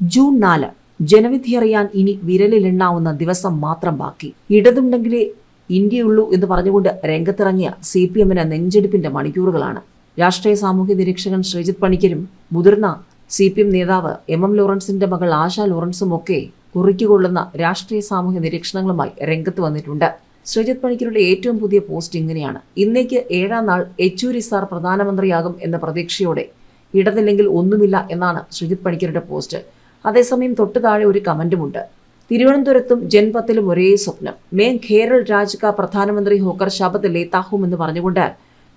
June നാല് ജനവിധി അറിയാൻ ഇനി വിരലിലെണ്ണാവുന്ന ദിവസം മാത്രം ബാക്കി. ഇടതുണ്ടെങ്കിലേ ഇന്ത്യയുള്ളൂ എന്ന് പറഞ്ഞുകൊണ്ട് രംഗത്തിറങ്ങിയ സി പി എമ്മിന് നെഞ്ചെടുപ്പിന്റെ മണിക്കൂറുകളാണ്. രാഷ്ട്രീയ സാമൂഹ്യ നിരീക്ഷകൻ ശ്രീജിത് പണിക്കരും മുതിർന്ന സി പി എം നേതാവ് എം എം ലോറൻസിന്റെ മകൾ ആശ ലോറൻസും ഒക്കെ കുറിക്കുകൊള്ളുന്ന രാഷ്ട്രീയ സാമൂഹ്യ നിരീക്ഷണങ്ങളുമായി രംഗത്ത് വന്നിട്ടുണ്ട്. ശ്രീജിത് പണിക്കരുടെ ഏറ്റവും പുതിയ പോസ്റ്റ് ഇങ്ങനെയാണ്. ഇന്നേക്ക് ഏഴാം നാൾ യെച്ചൂരി സാർ പ്രധാനമന്ത്രിയാകും എന്ന പ്രതീക്ഷയോടെ ഇടതില്ലെങ്കിൽ ഒന്നുമില്ല എന്നാണ് ശ്രീജിത് പണിക്കരുടെ പോസ്റ്റ്. അതേസമയം തൊട്ടു താഴെ ഒരു കമന്റുമുണ്ട്. തിരുവനന്തപുരത്തും ജൻപത്തിലും ഒരേ സ്വപ്നം. മേം ഖേരൾ രാജ് കാ പ്രധാനമന്ത്രി ഹോക്കർ ശബദ് ലേത്താഹും എന്ന് പറഞ്ഞുകൊണ്ട്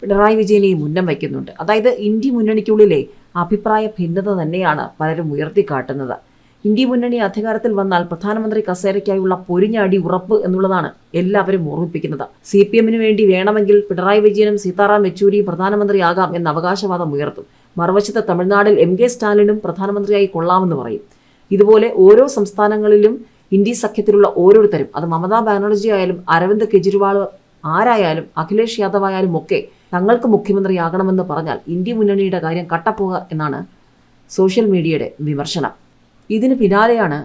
പിണറായി വിജയനെ മുന്നം വയ്ക്കുന്നുണ്ട്. അതായത് ഇന്ത്യ മുന്നണിക്കുള്ളിലെ അഭിപ്രായ ഭിന്നത തന്നെയാണ് പലരും ഉയർത്തിക്കാട്ടുന്നത്. ഇന്ത്യ മുന്നണി അധികാരത്തിൽ വന്നാൽ പ്രധാനമന്ത്രി കസേരയ്ക്കായുള്ള പൊരിഞ്ഞാടി ഉറപ്പ് എന്നുള്ളതാണ് എല്ലാവരും ഓർമ്മിപ്പിക്കുന്നത്. സി പി എമ്മിന് വേണ്ടി വേണമെങ്കിൽ പിണറായി വിജയനും സീതാറാം യെച്ചൂരിയും പ്രധാനമന്ത്രിയാകാം എന്ന അവകാശവാദം ഉയർത്തും. മറുവശത്ത് തമിഴ്നാടിൽ എം കെ സ്റ്റാലിനും പ്രധാനമന്ത്രിയായി കൊള്ളാമെന്ന് പറയും. ഇതുപോലെ ഓരോ സംസ്ഥാനങ്ങളിലും ഇന്ത്യ സഖ്യത്തിലുള്ള ഓരോരുത്തരും അത് മമതാ ബാനർജി ആയാലും അരവിന്ദ് കെജ്രിവാൾ ആരായാലും അഖിലേഷ് യാദവ് ആയാലും ഒക്കെ തങ്ങൾക്ക് മുഖ്യമന്ത്രിയാകണമെന്ന് പറഞ്ഞാൽ ഇന്ത്യ മുന്നണിയുടെ കാര്യം കട്ടപ്പോക എന്നാണ് സോഷ്യൽ മീഡിയയുടെ വിമർശനം. ഇതിന് പിന്നാലെയാണ്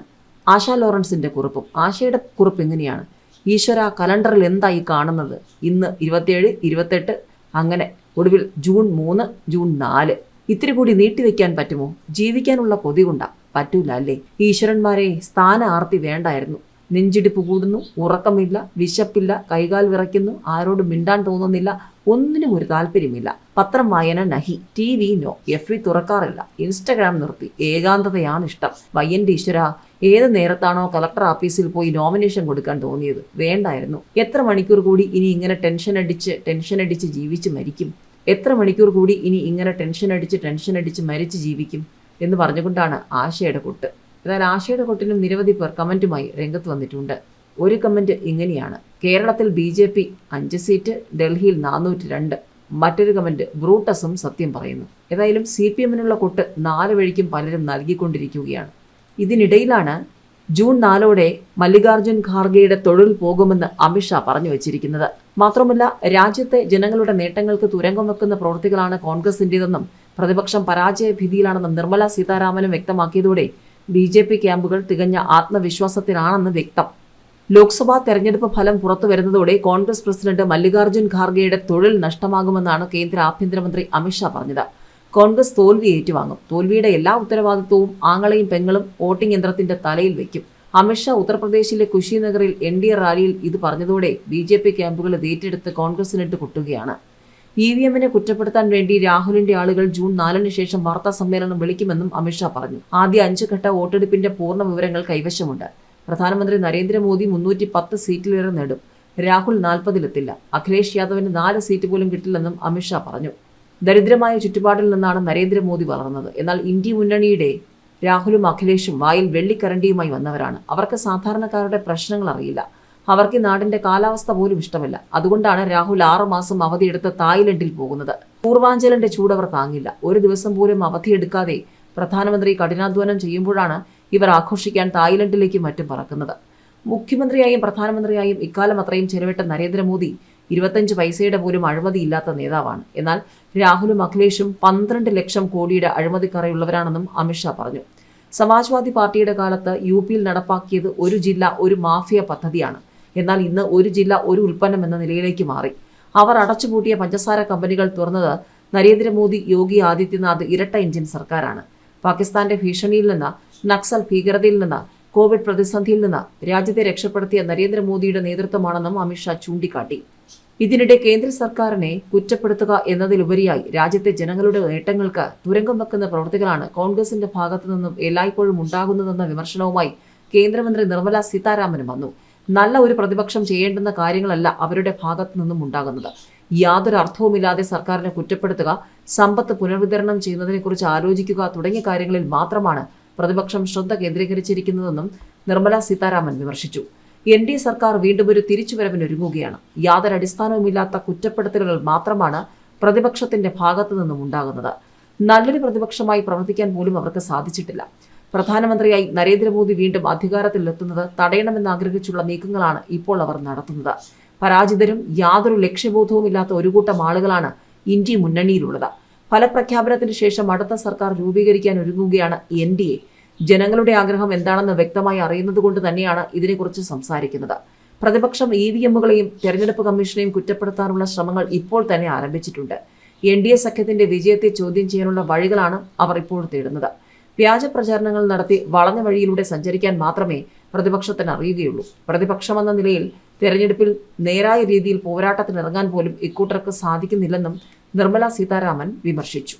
ആശാ ലോറൻസിന്റെ കുറിപ്പും. ആശയുടെ കുറിപ്പ് എങ്ങനെയാണ്? ഈശ്വര കലണ്ടറിൽ എന്തായി കാണുന്നത്? ഇന്ന് ഇരുപത്തിയേഴ് ഇരുപത്തെട്ട് അങ്ങനെ ഒടുവിൽ ജൂൺ മൂന്ന് ജൂൺ നാല്. ഇത്തിരി കൂടി നീട്ടിവെക്കാൻ പറ്റുമോ? ജീവിക്കാനുള്ള കൊതി കൊണ്ടാ പറ്റൂല അല്ലേ? ഈശ്വരന്മാരെ സ്ഥാന ആർത്തി വേണ്ടായിരുന്നു. നെഞ്ചിടിപ്പ് കൂടുന്നു ഉറക്കമില്ല വിശപ്പില്ല കൈകാൽ വിറയ്ക്കുന്നു ആരോടും മിണ്ടാൻ തോന്നുന്നില്ല ഒന്നിനും ഒരു താല്പര്യമില്ല. പത്രം വായന നഹി T V no F V തുറക്കാറില്ല. Instagram നിർത്തി ഏകാന്തതയാണ് ഇഷ്ടം. വയ്യന്റെ ഈശ്വര ഏത് നേരത്താണോ കളക്ടർ ഓഫീസിൽ പോയി നോമിനേഷൻ കൊടുക്കാൻ തോന്നിയത്? വേണ്ടായിരുന്നു. എത്ര മണിക്കൂർ കൂടി ഇനി ഇങ്ങനെ ടെൻഷൻ അടിച്ച് ടെൻഷൻ അടിച്ച് ജീവിച്ച് മരിക്കും? എത്ര മണിക്കൂർ കൂടി ഇനി ഇങ്ങനെ ടെൻഷൻ അടിച്ച് ടെൻഷൻ അടിച്ച് മരിച്ച് ജീവിക്കും എന്ന് പറഞ്ഞുകൊണ്ടാണ് ആശയുടെ കൊട്ട്. എന്നാൽ ആശയുടെ കൊട്ടിനും നിരവധി പേർ കമന്റുമായി രംഗത്ത് വന്നിട്ടുണ്ട്. ഒരു കമന്റ് ഇങ്ങനെയാണ്. കേരളത്തിൽ ബി ജെ പി അഞ്ച് സീറ്റ് ഡൽഹിയിൽ നാനൂറ്റി രണ്ട് മറ്റൊരു കമന്റ് ബ്രൂട്ടസും സത്യം പറയുന്നു. ഏതായാലും സി പി എമ്മിനുള്ള കൊട്ട് നാല് വഴിക്കും പലരും നൽകിക്കൊണ്ടിരിക്കുകയാണ്. ഇതിനിടയിലാണ് ജൂൺ നാലോടെ മല്ലികാർജുൻ ഖാർഗെയുടെ തൊഴിൽ പോകുമെന്ന് അമിത്ഷാ പറഞ്ഞു വച്ചിരിക്കുന്നത്. മാത്രമല്ല രാജ്യത്തെ ജനങ്ങളുടെ നേട്ടങ്ങൾക്ക് തുരങ്കം വെക്കുന്ന പ്രവൃത്തികളാണ് കോൺഗ്രസിന്റേതെന്നും പ്രതിപക്ഷം പരാജയ ഭീതിയിലാണെന്നും നിർമ്മല സീതാരാമനും വ്യക്തമാക്കിയതോടെ ബി ജെ പി ക്യാമ്പുകൾ തികഞ്ഞ ആത്മവിശ്വാസത്തിലാണെന്ന് വ്യക്തം. ലോക്സഭാ തെരഞ്ഞെടുപ്പ് ഫലം പുറത്തു വരുന്നതോടെ കോൺഗ്രസ് പ്രസിഡന്റ് മല്ലികാർജുൻ ഖാർഗെയുടെ തൊഴിൽ നഷ്ടമാകുമെന്നാണ് കേന്ദ്ര ആഭ്യന്തരമന്ത്രി അമിത്ഷാ പറഞ്ഞത്. കോൺഗ്രസ് തോൽവി ഏറ്റുവാങ്ങും. തോൽവിയുടെ എല്ലാ ഉത്തരവാദിത്വവും ആങ്ങളെയും പെങ്ങളും വോട്ടിംഗ് യന്ത്രത്തിന്റെ തലയിൽ വയ്ക്കും അമിത്ഷാ ഉത്തർപ്രദേശിലെ കുശിനഗറിൽ എൻ ഡി എ റാലിയിൽ ഇത് പറഞ്ഞതോടെ ബി ജെ പി ക്യാമ്പുകൾ ഏറ്റെടുത്ത് കോൺഗ്രസിനിട്ട് കുട്ടുകയാണ്. ഇ വി എമ്മിനെ കുറ്റപ്പെടുത്താൻ വേണ്ടി രാഹുലിന്റെ ആളുകൾ ജൂൺ നാലിന് ശേഷം വാർത്താ സമ്മേളനം വിളിക്കുമെന്നും അമിത്ഷാ പറഞ്ഞു. ആദ്യ അഞ്ച് ഘട്ട വോട്ടെടുപ്പിന്റെ പൂർണ വിവരങ്ങൾ കൈവശമുണ്ട്. പ്രധാനമന്ത്രി നരേന്ദ്രമോദി മുന്നൂറ്റി പത്ത് സീറ്റിലേറെ നേടും. രാഹുൽ നാൽപ്പതിലെത്തില്ല. അഖിലേഷ് യാദവിന് നാല് സീറ്റ് പോലും കിട്ടില്ലെന്നും അമിത്ഷാ പറഞ്ഞു. ദരിദ്രമായ ചുറ്റുപാടിൽ നിന്നാണ് നരേന്ദ്രമോദി വളർന്നത്. എന്നാൽ ഇന്ത്യ മുന്നണിയുടെ രാഹുലും അഖിലേഷും വായിൽ വെള്ളിക്കരണ്ടിയുമായി വന്നവരാണ്. അവർക്ക് സാധാരണക്കാരുടെ പ്രശ്നങ്ങൾ അറിയില്ല. അവർക്ക് നാടിന്റെ കാലാവസ്ഥ പോലും ഇഷ്ടമല്ല. അതുകൊണ്ടാണ് രാഹുൽ ആറുമാസം അവധിയെടുത്ത് തായ്ലൻഡിൽ പോകുന്നത്. പൂർവാഞ്ചലിന്റെ അവർ താങ്ങില്ല. ഒരു ദിവസം പോലും അവധിയെടുക്കാതെ പ്രധാനമന്ത്രി കഠിനാധ്വാനം ചെയ്യുമ്പോഴാണ് ഇവർ ആഘോഷിക്കാൻ തായ്ലൻഡിലേക്കും മറ്റും പറക്കുന്നത്. മുഖ്യമന്ത്രിയായും പ്രധാനമന്ത്രിയായും ഇക്കാലം അത്രയും ചെലവിട്ട നരേന്ദ്രമോദി ഇരുപത്തഞ്ച് പൈസയുടെ പോലും അഴിമതിയില്ലാത്ത നേതാവാണ്. എന്നാൽ രാഹുലും അഖിലേഷും പന്ത്രണ്ട് ലക്ഷം കോടിയുടെ അഴിമതിക്കറയുള്ളവരാണെന്നും അമിത്ഷാ പറഞ്ഞു. സമാജ്വാദി പാർട്ടിയുടെ കാലത്ത് യു പിയിൽ നടപ്പാക്കിയത് ഒരു ജില്ല ഒരു മാഫിയ പദ്ധതിയാണ്. എന്നാൽ ഇന്ന് ഒരു ജില്ല ഒരു ഉൽപ്പന്നം എന്ന നിലയിലേക്ക് മാറി. അവർ അടച്ചുപൂട്ടിയ പഞ്ചസാര കമ്പനികൾ തുറന്നത് നരേന്ദ്രമോദി യോഗി ആദിത്യനാഥ് ഇരട്ട എഞ്ചിൻ സർക്കാരാണ്. പാകിസ്ഥാന്റെ ഭീഷണിയിൽ നിന്ന് നക്സൽ ഭീകരതയിൽ നിന്ന് കോവിഡ് പ്രതിസന്ധിയിൽ നിന്ന് രാജ്യത്തെ രക്ഷപ്പെടുത്തിയ നരേന്ദ്രമോദിയുടെ നേതൃത്വമാണെന്നും അമിത്ഷാ ചൂണ്ടിക്കാട്ടി. ഇതിനിടെ കേന്ദ്ര സർക്കാരിനെ കുറ്റപ്പെടുത്തുക എന്നതിലുപരിയായി രാജ്യത്തെ ജനങ്ങളുടെ നേട്ടങ്ങൾക്ക് തുരങ്കം വെക്കുന്ന പ്രവൃത്തികളാണ് കോൺഗ്രസിന്റെ ഭാഗത്തു നിന്നും എല്ലായ്പ്പോഴും ഉണ്ടാകുന്നതെന്ന വിമർശനവുമായി കേന്ദ്രമന്ത്രി നിർമ്മല സീതാരാമനും വന്നു. നല്ല ഒരു പ്രതിപക്ഷം ചെയ്യേണ്ടുന്ന കാര്യങ്ങളല്ല അവരുടെ ഭാഗത്തു നിന്നും ഉണ്ടാകുന്നത്. യാതൊരു അർത്ഥവുമില്ലാതെ സർക്കാരിനെ കുറ്റപ്പെടുത്തുക സമ്പത്ത് പുനർവിതരണം ചെയ്യുന്നതിനെക്കുറിച്ച് ആലോചിക്കുക തുടങ്ങിയ കാര്യങ്ങളിൽ മാത്രമാണ് പ്രതിപക്ഷം ശ്രദ്ധ കേന്ദ്രീകരിച്ചിരിക്കുന്നതെന്നും നിർമ്മല സീതാരാമൻ വിമർശിച്ചു. എൻ ഡി എ സർക്കാർ വീണ്ടും ഒരു തിരിച്ചുവരവിനൊരുങ്ങുകയാണ്. യാതൊരു അടിസ്ഥാനവുമില്ലാത്ത കുറ്റപ്പെടുത്തലുകൾ മാത്രമാണ് പ്രതിപക്ഷത്തിന്റെ ഭാഗത്തു നിന്നും ഉണ്ടാകുന്നത്. നല്ലൊരു പ്രതിപക്ഷമായി പ്രവർത്തിക്കാൻ പോലും അവർക്ക് സാധിച്ചിട്ടില്ല. പ്രധാനമന്ത്രിയായി നരേന്ദ്രമോദി വീണ്ടും അധികാരത്തിലെത്തുന്നത് തടയണമെന്ന് ആഗ്രഹിച്ചുള്ള നീക്കങ്ങളാണ് ഇപ്പോൾ അവർ നടത്തുന്നത്. പരാജിതരും യാതൊരു ലക്ഷ്യബോധവുമില്ലാത്ത ഒരു കൂട്ടം ആളുകളാണ് ഇന്ത്യ മുന്നണിയിലുള്ളത്. ഫലപ്രഖ്യാപനത്തിന് ശേഷം അടുത്ത സർക്കാർ രൂപീകരിക്കാൻ ഒരുങ്ങുകയാണ് എൻ ഡി എ. ജനങ്ങളുടെ ആഗ്രഹം എന്താണെന്ന് വ്യക്തമായി അറിയുന്നത് കൊണ്ട് തന്നെയാണ് ഇതിനെക്കുറിച്ച് സംസാരിക്കുന്നത്. പ്രതിപക്ഷം ഇ വി എമ്മുകളെയും തെരഞ്ഞെടുപ്പ് കമ്മീഷനെയും കുറ്റപ്പെടുത്താനുള്ള ശ്രമങ്ങൾ ഇപ്പോൾ തന്നെ ആരംഭിച്ചിട്ടുണ്ട്. എൻ ഡി എ സഖ്യത്തിന്റെ വിജയത്തെ ചോദ്യം ചെയ്യാനുള്ള വഴികളാണ് അവർ ഇപ്പോൾ തേടുന്നത്. വ്യാജ പ്രചാരണങ്ങൾ നടത്തി വളഞ്ഞ വഴിയിലൂടെ സഞ്ചരിക്കാൻ മാത്രമേ പ്രതിപക്ഷത്തിന് അറിയുകയുള്ളൂ. പ്രതിപക്ഷമെന്ന നിലയിൽ തെരഞ്ഞെടുപ്പിൽ നേരായ രീതിയിൽ പോരാട്ടത്തിനിറങ്ങാൻ പോലും ഇക്കൂട്ടർക്ക് സാധിക്കുന്നില്ലെന്നും നിർമ്മല സീതാരാമൻ വിമർശിച്ചു.